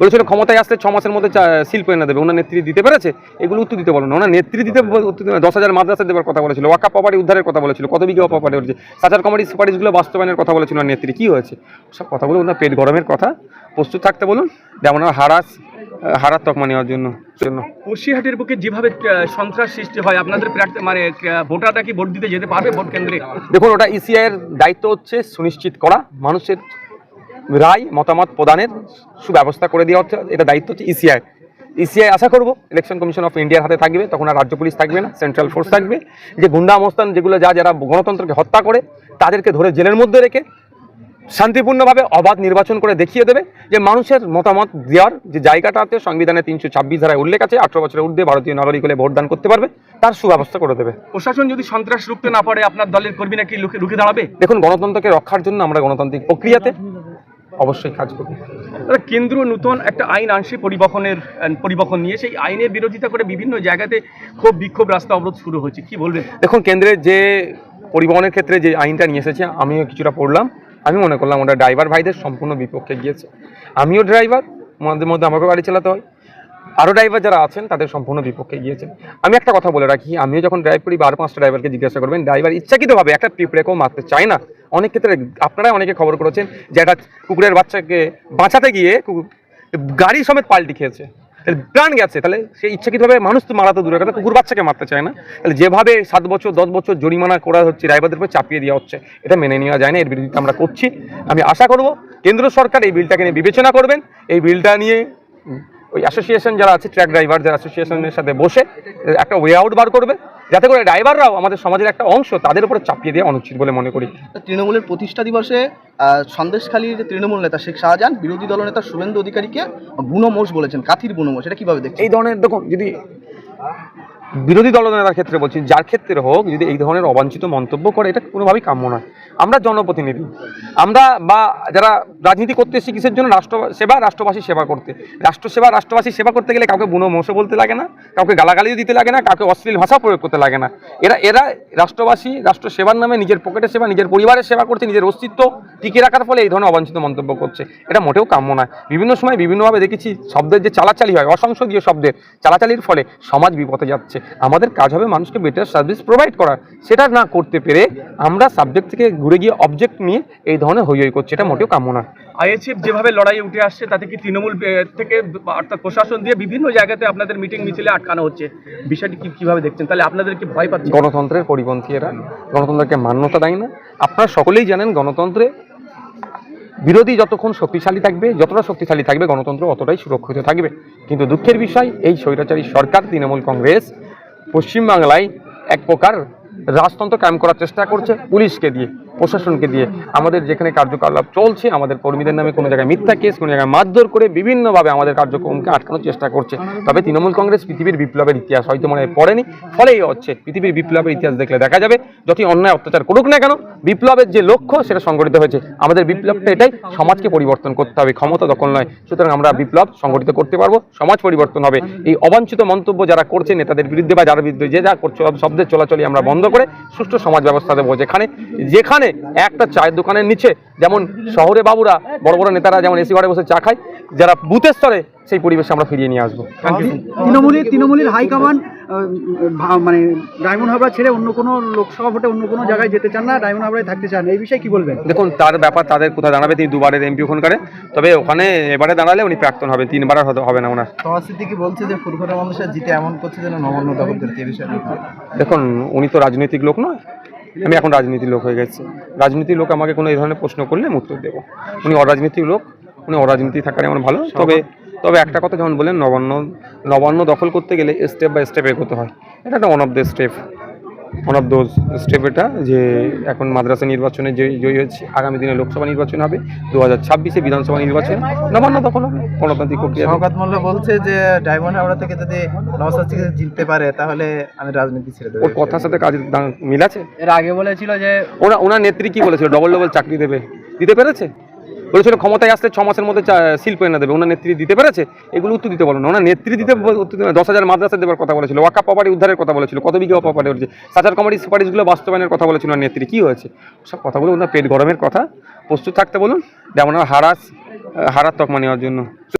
বলেছিল ক্ষমতায় আসতে ছ মাসের মধ্যে শিল্প এনে দেবে। ওনার নেত্রী দিতে পেরেছে? এগুলো উত্তর দিতে বলো না। ওনার নেত্রী দিতে দশ হাজার মাদ্রাসা দেওয়ার কথা বলেছিল। ওয়াকা প্রপার্টি উদ্ধারের কথা বলেছিল। কত বিঘা প্রপার্টি হচ্ছে সাচার কমিটি সুপারিশগুলো বাস্তবায়নের কথা বলেছিল ওনার নেত্রী। কী হয়েছে? সব কথাগুলো ওনার পেট গরমের কথা। প্রস্তুত থাকতে বলুন। যেমন ওনার হারাস হারার তকমা নেওয়ার জন্য বসিরহাটের বুকে যেভাবে সন্ত্রাস সৃষ্টি হয় আপনাদের মানে ভোটাররা কি ভোট দিতে যেতে পারবে ভোট কেন্দ্রে? দেখুন ওটা ইসিআই এর দায়িত্ব হচ্ছে সুনিশ্চিত করা। মানুষের রায় মতামত প্রদানের সুব্যবস্থা করে দেওয়া হচ্ছে। এটা দায়িত্ব হচ্ছে ইসিআই ইসিআই আশা করব ইলেকশন কমিশন অফ ইন্ডিয়ার হাতে থাকবে তখন আর রাজ্য পুলিশ থাকবে না সেন্ট্রাল ফোর্স থাকবে। যে গুন্ডা অবস্থান যেগুলো যা যারা গণতন্ত্রকে হত্যা করে তাদেরকে ধরে জেলের মধ্যে রেখে শান্তিপূর্ণভাবে অবাধ নির্বাচন করে দেখিয়ে দেবে যে মানুষের মতামত দেওয়ার যে জায়গাটা আছে সংবিধানে তিনশো ছাব্বিশ ধারায় উল্লেখ আছে আঠারো বছরের ঊর্ধ্বে ভারতীয় নাগরিক হলে ভোটদান করতে পারবে তার সুব্যবস্থা করে দেবে। প্রশাসন যদি সন্ত্রাস রুখতে না পারে আপনার দলের কর্মীরা কি রুখে রুখে দাঁড়াবে? দেখুন গণতন্ত্রকে রক্ষার জন্য আমরা গণতান্ত্রিক প্রক্রিয়াতে অবশ্যই কাজ করব। কেন্দ্র নূতন একটা আইন আনছে পরিবহনের পরিবহন নিয়ে। সেই আইনের বিরোধিতা করে বিভিন্ন জায়গাতে খুব বিক্ষোভ, রাস্তা অবরোধ শুরু হয়েছে। কি বলবেন? দেখুন, কেন্দ্রের যে পরিবহনের ক্ষেত্রে যে আইনটা নিয়ে এসেছে, আমিও কিছুটা পড়লাম। আমি মনে করলাম ওটা ড্রাইভার ভাইদের সম্পূর্ণ বিপক্ষে গিয়েছে। আমিও ড্রাইভার মাঝে মধ্যে আমাকে গাড়ি চালাতে হয়। আরও ড্রাইভার যারা আছেন, তাদের সম্পূর্ণ বিপক্ষে গিয়েছেন আমি একটা কথা বলে রাখি, আমিও যখন ড্রাইভ করি, বার পাঁচটা ড্রাইভারকে জিজ্ঞাসা করবেন ড্রাইভার ইচ্ছাকৃতভাবে একটা পিঁপড়েকেও মারতে চায় না। অনেক ক্ষেত্রে আপনারাই অনেকে খবর করেছেন যে একটা কুকুরের বাচ্চাকে বাঁচাতে গিয়ে গাড়ি সমেত পাল্টি খেয়েছে। তাহলে প্রাণ গেছে। তাহলে সে ইচ্ছাকৃতভাবে মানুষ তো মারা তো দূরের কথা, কুকুর বাচ্চাকে মারতে চায় না। তাহলে যেভাবে সাত বছর, দশ বছর জরিমানা করা হচ্ছে ড্রাইভারদের উপর চাপিয়ে দেওয়া হচ্ছে, এটা মেনে নেওয়া যায় না। এর বিরুদ্ধে আমরা করছি। আমি আশা করব কেন্দ্র সরকার এই বিলটাকে নিয়ে বিবেচনা করবেন। এই বিলটা নিয়ে ওই অ্যাসোসিয়েশন যারা আছে ট্র্যাক ড্রাইভার যারা অ্যাসোসিয়েশনের সাথে বসে, একটা ওয়ে আউট বার করবে। যাতে করে ড্রাইভাররাও আমাদের সমাজের একটা অংশ তাদের উপরে চাপিয়ে দেওয়া অনুচিত বলে মনে করি। তৃণমূলের প্রতিষ্ঠা দিবসে সন্দেশখালীর যে তৃণমূল নেতা শেখ শাহজাহান বিরোধী দলনেতা শুভেন্দু অধিকারীকে বুনমোষ বলেছেন। কাথির বুনমোষ এটা কীভাবে দেখছেন? এই ধরনের দেখুন যদি বিরোধী দলনেতার ক্ষেত্রে বলছি যার ক্ষেত্রে হোক যদি এই ধরনের অবাঞ্ছিত মন্তব্য করে এটা কোনোভাবেই কাম্য নয়। আমরা জনপ্রতিনিধি। আমরা বা যারা রাজনীতি করতে এসেছি, কিসের জন্য রাষ্ট্র সেবা, রাষ্ট্রবাসী সেবা করতে। রাষ্ট্র সেবা রাষ্ট্রবাসী সেবা করতে গেলে কাউকে বুনো মোষও বলতে লাগে না, কাউকে গালাগালিও দিতে লাগে না, কাউকে অশ্লীল ভাষা প্রয়োগ করতে লাগে না। এরা এরা রাষ্ট্রবাসী রাষ্ট্র সেবার নামে নিজের পকেটের সেবা, নিজের পরিবারের সেবা করছে নিজের অস্তিত্ব টিকে রাখার ফলে এই ধরনের অবাঞ্ছিত মন্তব্য করছে। এটা মোটেও কাম্য নয়। বিভিন্ন সময় বিভিন্নভাবে দেখেছি, শব্দের যে চালাচালি হয়, অসংসদীয় শব্দের চালাচালির ফলে সমাজ বিপথে যাচ্ছে। আমাদের কাজ হবে মানুষকে বেটার সার্ভিস প্রোভাইড করা। সেটা না করতে পেরে আমরা সাবজেক্ট থেকে ঘুরে গিয়ে অবজেক্ট নিয়ে এই ধরনের হই হই করছি এটা মোটেও কাম্য না আইএসএফ যেভাবে লড়াই উঠে আসছে তাতে কি তৃণমূল থেকে অর্থাৎ প্রশাসন দিয়ে বিভিন্ন জায়গাতে আপনাদের মিটিং মিছিলে আটকানো হচ্ছে? বিষয়টি কি কীভাবে দেখছেন? তাহলে আপনাদের কি ভয় পাচ্ছে? গণতন্ত্রের পরিপন্থী এরা গণতন্ত্রকে মান্যতা দেয় না। আপনারা সকলেই জানেন গণতন্ত্রে বিরোধী যতক্ষণ শক্তিশালী থাকবে যতটা শক্তিশালী থাকবে গণতন্ত্র অতটাই সুরক্ষিত থাকবে। কিন্তু দুঃখের বিষয় এই স্বৈরাচারী সরকার তৃণমূল কংগ্রেস পশ্চিমবাংলায় এক প্রকার রাজতন্ত্র কায়েম করার চেষ্টা করছে পুলিশকে দিয়ে। প্রশাসনকে দিয়ে আমাদের যেখানে কার্যকলাপ চলছে, আমাদের কর্মীদের নামে কোনো জায়গায় মিথ্যা কেস, কোনো জায়গায় মারধর করে বিভিন্নভাবে আমাদের কার্যক্রমকে আটকানোর চেষ্টা করছে। তবে তৃণমূল কংগ্রেস পৃথিবীর বিপ্লবের ইতিহাস হয়তো মনে পড়েনি, ফলেই হচ্ছে পৃথিবীর বিপ্লবের ইতিহাস দেখলে দেখা যাবে, যতই অন্যায় অত্যাচার করুক না কেন, বিপ্লবের যে লক্ষ্য সেটা সংগঠিত হয়েছে। আমাদের বিপ্লবটা এটাই, সমাজকে পরিবর্তন করতে হবে, ক্ষমতা দখল নয়। সুতরাং আমরা বিপ্লব সংগঠিত করতে পারব, সমাজ পরিবর্তন হবে। এই অবাঞ্ছিত মন্তব্য যারা করছে, নেতাদের বিরুদ্ধে বা যারা বিরুদ্ধে যে যা করছে শব্দের চলাচলি আমরা বন্ধ করে সুষ্ঠু সমাজ ব্যবস্থা দেবো যেখানে যেখানে একটা চায়ের দোকানের নিচে যেমন শহরে বাবুরা বড় বড় নেতারা যেমন এসি ঘরে বসে চা খায় যারা বুথের স্তরে সেই পরিবেশে আমরা ফিরিয়ে নিয়ে আসব। তৃণমূলের তৃণমূলের হাইকমান্ড মানে ডায়মন্ড হাবড়া ছেড়ে অন্য কোনো লোকসভা ভোটে অন্য কোনো জায়গায় যেতে চান না ডায়মন্ড হাবড়ায় থাকতে চান। এই বিষয়ে কি বলবেন? দেখুন তার ব্যাপার তাদের কোথায় দাঁড়াবে তিনি দুবারের এমপি ওখানকারে তবে ওখানে এবারে দাঁড়ালে উনি প্রাক্তন হবে তিনবার আর হতে- হবে না ওনার। তোমার সিদ্দিকি বলছে যে ফুরফুরা মানুষের জিতে এমন করছে যেন নবান্ন দখল করছে এই বিষয়ে দেখুন উনি তো রাজনৈতিক লোক নয় আমি এখন রাজনীতির লোক হয়ে গেছি। রাজনীতির লোক আমাকে কোনো এই ধরনের প্রশ্ন করলে আমি উত্তর দেবো। উনি অরাজনীতির লোক উনি অরাজনীতি থাকার এমন ভালো। তবে তবে একটা কথা যেমন বলেন নবান্ন নবান্ন দখল করতে গেলে স্টেপ বাই স্টেপ এগোতে হয়। এটা একটা one of the step one of those step এটা যে এখন মাদ্রাসা নির্বাচনে যে জয়ী হয়েছে আগামী দিনে লোকসভা নির্বাচন হবে দু হাজার ছাব্বিশে বিধানসভা নির্বাচন নবান্ন দখল হবে গণতান্ত্রিক প্রক্রিয়া। শওকাত মোল্লা বলছে যে ডায়মন্ড হাওড়া থেকে যদি নওসাদ জিততে পারে তাহলে আমি রাজনীতি ছেড়ে দেবো। ওর কথার সাথে কাজের মিল আছে? এর আগে বলেছিল যে ওনা ওনার নেত্রী কি বলেছিল? ডবল ডবল চাকরি দেবে। দিতে পেরেছে? বলেছিল ক্ষমতায় আসলে ছ মাসের মধ্যে শিল্প এনে দেবে। ওনার নেত্রী দিতে পেরেছে? এগুলো উত্তর দিতে বলো ওনার নেত্রী দিতে দশ হাজার মাদ্রাসা দেওয়ার কথা বলেছিল। ওয়াকা প্রপার্টি উদ্ধারের কথা বলেছিল। কত বিঘা প্রপার্টি হচ্ছে সাচার কমিটি সুপারিশগুলো বাস্তবায়নের কথা বলেছিল ওনার নেত্রী। কী হয়েছে? সব কথাগুলো ওনার পেট গরমের কথা। প্রস্তুত থাকতে বলুন। যেমন হারাস হারার তকমা নেওয়ার জন্য।